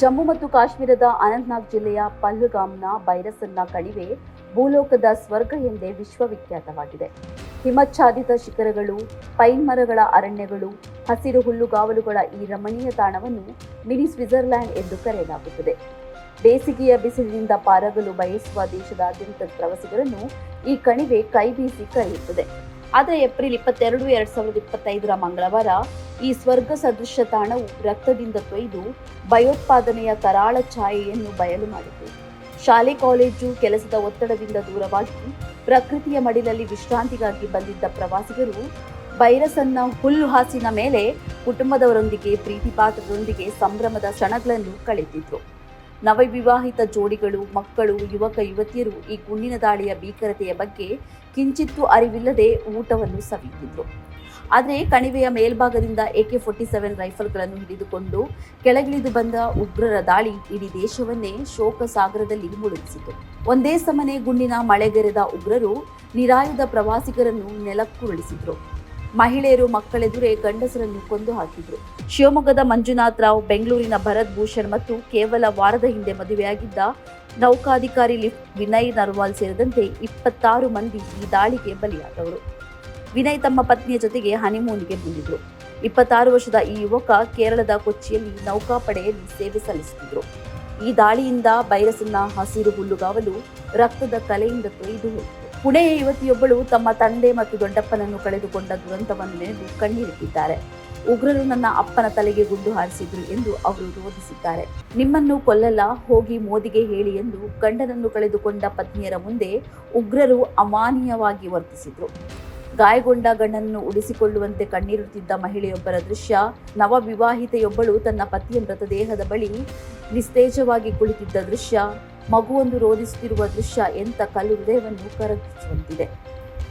ಜಮ್ಮು ಮತ್ತು ಕಾಶ್ಮೀರದ ಅನಂತನಾಗ್ ಜಿಲ್ಲೆಯ ಪಹಲ್ಗಾಮ್ನ ಬೈರಸನ್ನ ಕಣಿವೆ ಭೂಲೋಕದ ಸ್ವರ್ಗ ಎಂದೇ ವಿಶ್ವವಿಖ್ಯಾತವಾಗಿದೆ. ಹಿಮಚ್ಛಾದಿತ ಶಿಖರಗಳು, ಪೈನ್ ಮರಗಳ ಅರಣ್ಯಗಳು, ಹಸಿರು ಹುಲ್ಲುಗಾವಲುಗಳ ಈ ರಮಣೀಯ ತಾಣವನ್ನು ಮಿನಿ ಸ್ವಿಟ್ಜರ್ಲ್ಯಾಂಡ್ ಎಂದು ಕರೆಯಲಾಗುತ್ತದೆ. ಬೇಸಿಗೆಯ ಬಿಸಿಲಿನಿಂದ ಪಾರಾಗಲು ಬಯಸುವ ದೇಶದಾದ್ಯಂತ ಪ್ರವಾಸಿಗರನ್ನು ಈ ಕಣಿವೆ ಕೈಬೀಸಿ ಕರೆಯುತ್ತದೆ. ಆದರೆ ಏಪ್ರಿಲ್ ಇಪ್ಪತ್ತೆರಡು, ಎರಡು ಸಾವಿರದ ಇಪ್ಪತ್ತೈದರ ಮಂಗಳವಾರ ಈ ಸ್ವರ್ಗ ಸದೃಶ ತಾಣವು ರಕ್ತದಿಂದ ತೊಯ್ದು ಭಯೋತ್ಪಾದನೆಯ ಕರಾಳ ಛಾಯೆಯನ್ನು ಬಯಲು ಮಾಡಿತು. ಶಾಲೆ, ಕಾಲೇಜು ಕೆಲಸದ ಒತ್ತಡದಿಂದ ದೂರವಾಗಿ ಪ್ರಕೃತಿಯ ಮಡಿಲಲ್ಲಿ ವಿಶ್ರಾಂತಿಗಾಗಿ ಬಂದಿದ್ದ ಪ್ರವಾಸಿಗರು ಬೈರಸನ್ನ ಹುಲ್ಲು ಹಾಸಿನ ಮೇಲೆ ಕುಟುಂಬದವರೊಂದಿಗೆ ಪ್ರೀತಿಪಾತ್ರದೊಂದಿಗೆ ಸಂಭ್ರಮದ ಕ್ಷಣಗಳನ್ನು ಕಳೆದಿದ್ರು. ನವವಿವಾಹಿತ ಜೋಡಿಗಳು, ಮಕ್ಕಳು, ಯುವಕ, ಯುವತಿಯರು ಈ ಗುಂಡಿನ ದಾಳಿಯ ಭೀಕರತೆಯ ಬಗ್ಗೆ ಕಿಂಚಿತ್ತು ಅರಿವಿಲ್ಲದೆ ಊಟವನ್ನು ಸವಿಯುತ್ತಿದ್ರು. ಆದರೆ ಕಣಿವೆಯ ಮೇಲ್ಭಾಗದಿಂದ ಎಕೆ ಫೋರ್ಟಿ ಸೆವೆನ್ ರೈಫಲ್ಗಳನ್ನು ಹಿಡಿದುಕೊಂಡು ಕೆಳಗಿಳಿದು ಬಂದ ಉಗ್ರರ ದಾಳಿ ಇಡೀ ದೇಶವನ್ನೇ ಶೋಕ ಸಾಗರದಲ್ಲಿ ಮುಳುಗಿಸಿತು. ಒಂದೇ ಸಮನೆ ಗುಂಡಿನ ಮಳೆಗೆರೆದ ಉಗ್ರರು ನಿರಾಯುಧ ಪ್ರವಾಸಿಗರನ್ನು ನೆಲಕ್ಕುರುಳಿಸಿದ್ರು. ಮಹಿಳೆಯರು ಮಕ್ಕಳೆದುರೇ ಗಂಡಸರನ್ನು ಕೊಂದು ಹಾಕಿದ್ರು. ಶಿವಮೊಗ್ಗದ ಮಂಜುನಾಥ್ ರಾವ್ ಬೆಂಗಳೂರಿನ ಭರತ್ ಭೂಷಣ್ ಮತ್ತು ಕೇವಲ ವಾರದ ಹಿಂದೆ ಮದುವೆಯಾಗಿದ್ದ ನೌಕಾಧಿಕಾರಿ ಲಿಫ್ಟ್ ವಿನಯ್ ನರ್ವಾಲ್ ಸೇರಿದಂತೆ ಇಪ್ಪತ್ತಾರು ಮಂದಿ ಈ ದಾಳಿಗೆ ಬಲಿಯಾದವರು. ವಿನಯ್ ತಮ್ಮ ಪತ್ನಿಯ ಜೊತೆಗೆ ಹನಿಮೂನ್ಗೆ ಬಂದಿದ್ರು. ಇಪ್ಪತ್ತಾರು ವರ್ಷದ ಈ ಯುವಕ ಕೇರಳದ ಕೊಚ್ಚಿಯಲ್ಲಿ ನೌಕಾಪಡೆಯಲ್ಲಿ ಸೇವೆ ಸಲ್ಲಿಸುತ್ತಿದ್ರು. ಈ ದಾಳಿಯಿಂದ ಬೈರಸನ್ನ ಹಸಿರು ಹುಲ್ಲುಗಾವಲು ರಕ್ತದ ಕಲೆಯಿಂದ ತೊಯ್ದು ಹೋಯಿತು ಪುಣೆಯ ಯುವತಿಯೊಬ್ಬಳು ತಮ್ಮ ತಂದೆ ಮತ್ತು ದೊಡ್ಡಪ್ಪನನ್ನು ಕಳೆದುಕೊಂಡ ದುರಂತವನ್ನು ನೆನೆದು ಕಣ್ಣೀರಿಟ್ಟಿದ್ದಾರೆ ಉಗ್ರರು ನನ್ನ ಅಪ್ಪನ ತಲೆಗೆ ಗುಂಡು ಹಾರಿಸಿದ್ರು ಎಂದು ಅವರು ರೋಧಿಸಿದ್ದಾರೆ. ನಿಮ್ಮನ್ನು ಕೊಲ್ಲಲ್ಲ, ಹೋಗಿ ಮೋದಿಗೆ ಹೇಳಿ ಎಂದು ಗಂಡನನ್ನು ಕಳೆದುಕೊಂಡ ಪತ್ನಿಯರ ಮುಂದೆ ಉಗ್ರರು ಅಮಾನೀಯವಾಗಿ ವರ್ತಿಸಿದ್ರು. ಗಾಯಗೊಂಡ ಗಂಡನನ್ನು ಉಳಿಸಿಕೊಳ್ಳುವಂತೆ ಕಣ್ಣೀರುತ್ತಿದ್ದ ಮಹಿಳೆಯೊಬ್ಬರ ದೃಶ್ಯ. ನವವಿವಾಹಿತೆಯೊಬ್ಬಳು ತನ್ನ ಪತಿಯ ಮೃತದೇಹದ ಬಳಿ ನಿಸ್ತೇಜವಾಗಿ ಕುಳಿತಿದ್ದ ದೃಶ್ಯ. ಮಗುವೊಂದು ರೋಧಿಸುತ್ತಿರುವ ದೃಶ್ಯ ಎಂತ ಕಲ್ಲು ಹೃದಯವನ್ನು ಕರಗಿಸುವಂತಿದೆ.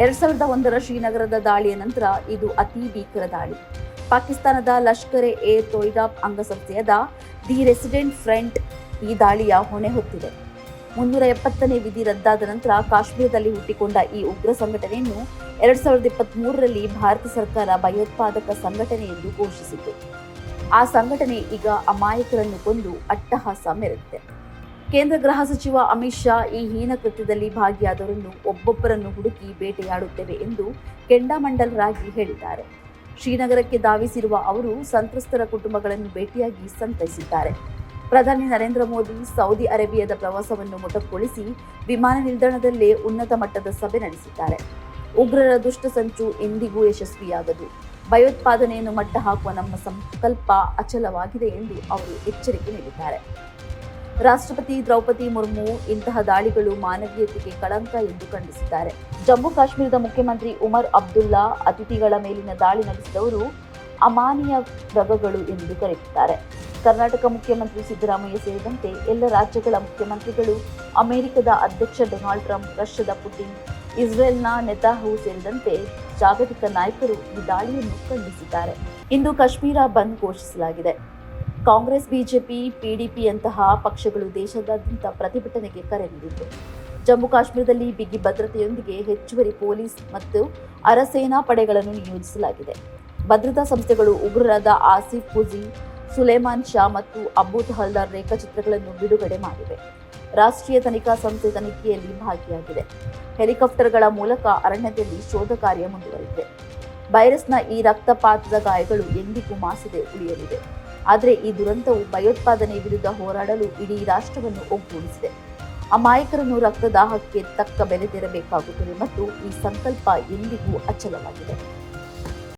ಎರಡ್ ಸಾವಿರದ ಒಂದರ ಶ್ರೀನಗರದ ದಾಳಿಯ ನಂತರ ಇದು ಅತಿ ಭೀಕರ ದಾಳಿ. ಪಾಕಿಸ್ತಾನದ ಲಷ್ಕರೆ ಎ ತೊಯ್ದಾಬ್ ಅಂಗಸಂಸ್ಥೆಯಾದ ದಿ ರೆಸಿಡೆಂಟ್ ಫ್ರಂಟ್ ಈ ದಾಳಿಯ ಹೊಣೆ ಹೊತ್ತಿದೆ. ಮುನ್ನೂರ ಎಪ್ಪತ್ತನೇ ವಿಧಿ ರದ್ದಾದ ನಂತರ ಕಾಶ್ಮೀರದಲ್ಲಿ ಹುಟ್ಟಿಕೊಂಡ ಈ ಉಗ್ರ ಸಂಘಟನೆಯನ್ನು ಎರಡ್ ಸಾವಿರದ ಇಪ್ಪತ್ತ್ ಮೂರರಲ್ಲಿ ಭಾರತ ಸರ್ಕಾರ ಭಯೋತ್ಪಾದಕ ಸಂಘಟನೆ ಎಂದು ಘೋಷಿಸಿತು. ಆ ಸಂಘಟನೆ ಈಗ ಅಮಾಯಕರನ್ನು ಕೊಂದು ಅಟ್ಟಹಾಸ ಮೆರೆದಿದೆ. ಕೇಂದ್ರ ಗೃಹ ಸಚಿವ ಅಮಿತ್ ಶಾ ಈ ಹೀನ ಕೃತ್ಯದಲ್ಲಿ ಭಾಗಿಯಾದವರನ್ನು ಒಬ್ಬೊಬ್ಬರನ್ನು ಹುಡುಕಿ ಬೇಟೆಯಾಡುತ್ತೇವೆ ಎಂದು ಕೆಂಡಾಮಂಡಲರಾಗಿ ಹೇಳಿದ್ದಾರೆ. ಶ್ರೀನಗರಕ್ಕೆ ಧಾವಿಸಿರುವ ಅವರು ಸಂತ್ರಸ್ತರ ಕುಟುಂಬಗಳನ್ನು ಭೇಟಿಯಾಗಿ ಸಂತೈಸಿದ್ದಾರೆ. ಪ್ರಧಾನಿ ನರೇಂದ್ರ ಮೋದಿ ಸೌದಿ ಅರೇಬಿಯಾದ ಪ್ರವಾಸವನ್ನು ಮೊಟಕುಗೊಳಿಸಿ ವಿಮಾನ ನಿಲ್ದಾಣದಲ್ಲೇ ಉನ್ನತ ಮಟ್ಟದ ಸಭೆ ನಡೆಸಿದ್ದಾರೆ. ಉಗ್ರರ ದುಷ್ಟ ಸಂಚು ಎಂದಿಗೂ ಯಶಸ್ವಿಯಾಗದು. ಭಯೋತ್ಪಾದನೆಯನ್ನು ಮಟ್ಟ ಹಾಕುವ ನಮ್ಮ ಸಂಕಲ್ಪ ಅಚಲವಾಗಿದೆ ಎಂದು ಅವರು ಎಚ್ಚರಿಕೆ ನೀಡಿದ್ದಾರೆ. ರಾಷ್ಟ್ರಪತಿ ದ್ರೌಪದಿ ಮುರ್ಮು ಇಂತಹ ದಾಳಿಗಳು ಮಾನವೀಯತೆಗೆ ಕಳಂಕ ಎಂದು ಖಂಡಿಸಿದ್ದಾರೆ. ಜಮ್ಮು ಕಾಶ್ಮೀರದ ಮುಖ್ಯಮಂತ್ರಿ ಉಮರ್ ಅಬ್ದುಲ್ಲಾ ಅತಿಥಿಗಳ ಮೇಲಿನ ದಾಳಿ ನಡೆಸಿದವರು ಅಮಾನೀಯ ಪ್ರಭಗಳು ಎಂದು ಕರೆಯುತ್ತಾರೆ. ಕರ್ನಾಟಕ ಮುಖ್ಯಮಂತ್ರಿ ಸಿದ್ದರಾಮಯ್ಯ ಸೇರಿದಂತೆ ಎಲ್ಲ ರಾಜ್ಯಗಳ ಮುಖ್ಯಮಂತ್ರಿಗಳು, ಅಮೆರಿಕದ ಅಧ್ಯಕ್ಷ ಡೊನಾಲ್ಡ್ ಟ್ರಂಪ್, ರಷ್ಯಾದ ಪುಟಿನ್, ಇಸ್ರೇಲ್ನ ನೆತಾಹು ಸೇರಿದಂತೆ ಜಾಗತಿಕ ನಾಯಕರು ಈ ದಾಳಿಯನ್ನು ಖಂಡಿಸಿದ್ದಾರೆ. ಇಂದು ಕಾಶ್ಮೀರ ಬಂದ್ ಘೋಷಿಸಲಾಗಿದೆ. ಕಾಂಗ್ರೆಸ್, ಬಿಜೆಪಿ, ಪಿಡಿಪಿಯಂತಹ ಪಕ್ಷಗಳು ದೇಶದಾದ್ಯಂತ ಪ್ರತಿಭಟನೆಗೆ ಕರೆ ನೀಡಿತು ಜಮ್ಮು ಕಾಶ್ಮೀರದಲ್ಲಿ ಬಿಗಿ ಭದ್ರತೆಯೊಂದಿಗೆ ಹೆಚ್ಚುವರಿ ಪೊಲೀಸ್ ಮತ್ತು ಅರಸೇನಾ ಪಡೆಗಳನ್ನು ನಿಯೋಜಿಸಲಾಗಿದೆ. ಭದ್ರತಾ ಸಂಸ್ಥೆಗಳು ಉಗ್ರರಾದ ಆಸಿಫ್ ಪುಜಿ ಸುಲೇಮಾನ್ ಶಾ ಮತ್ತು ಅಬೂತ್ ಹಲ್ದಾರ್ ರೇಖಾಚಿತ್ರಗಳನ್ನು ಬಿಡುಗಡೆ ಮಾಡಿವೆ. ರಾಷ್ಟ್ರೀಯ ತನಿಖಾ ಸಂಸ್ಥೆ ತನಿಖೆಯಲ್ಲಿ ಭಾಗಿಯಾಗಿದೆ. ಹೆಲಿಕಾಪ್ಟರ್ಗಳ ಮೂಲಕ ಅರಣ್ಯದಲ್ಲಿ ಶೋಧ ಕಾರ್ಯ ಮುಂದುವರಿದಿದೆ. ವೈರಸ್ನ ಈ ರಕ್ತಪಾತದ ಗಾಯಗಳು ಎಂದಿಗೂ ಮಾಸದೆ ಉಳಿಯಲಿದೆ. ಆದರೆ ಈ ದುರಂತವು ಭಯೋತ್ಪಾದನೆ ವಿರುದ್ಧ ಹೋರಾಡಲು ಇಡೀ ರಾಷ್ಟ್ರವನ್ನು ಒಗ್ಗೂಡಿಸಿದೆ. ಅಮಾಯಕರನ್ನು ರಕ್ತದಾಹಕ್ಕೆ ತಕ್ಕ ಬೆಲೆ ತೆರಬೇಕಾಗುತ್ತದೆ ಮತ್ತು ಈ ಸಂಕಲ್ಪ ಎಂದಿಗೂ ಅಚಲವಾಗಿದೆ.